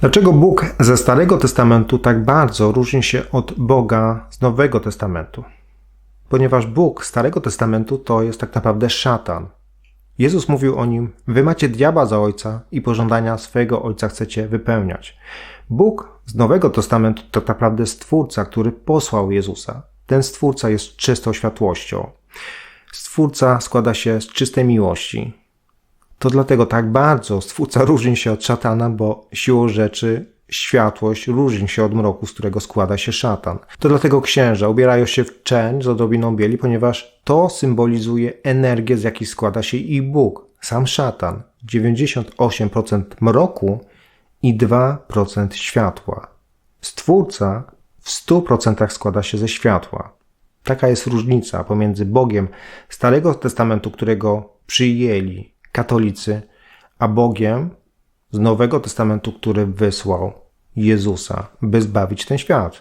Dlaczego Bóg ze Starego Testamentu tak bardzo różni się od Boga z Nowego Testamentu? Ponieważ Bóg Starego Testamentu to jest tak naprawdę szatan. Jezus mówił o nim: Wy macie diabła za ojca i pożądania swojego ojca chcecie wypełniać. Bóg z Nowego Testamentu to tak naprawdę stwórca, który posłał Jezusa. Ten stwórca jest czystą światłością. Stwórca składa się z czystej miłości. To dlatego tak bardzo stwórca różni się od szatana, bo siłą rzeczy światłość różni się od mroku, z którego składa się szatan. To dlatego księża ubierają się w czerń z odrobiną bieli, ponieważ to symbolizuje energię, z jakiej składa się i Bóg, sam szatan. 98% mroku i 2% światła. Stwórca w 100% składa się ze światła. Taka jest różnica pomiędzy Bogiem Starego Testamentu, którego przyjęli katolicy, a Bogiem z Nowego Testamentu, który wysłał Jezusa, by zbawić ten świat.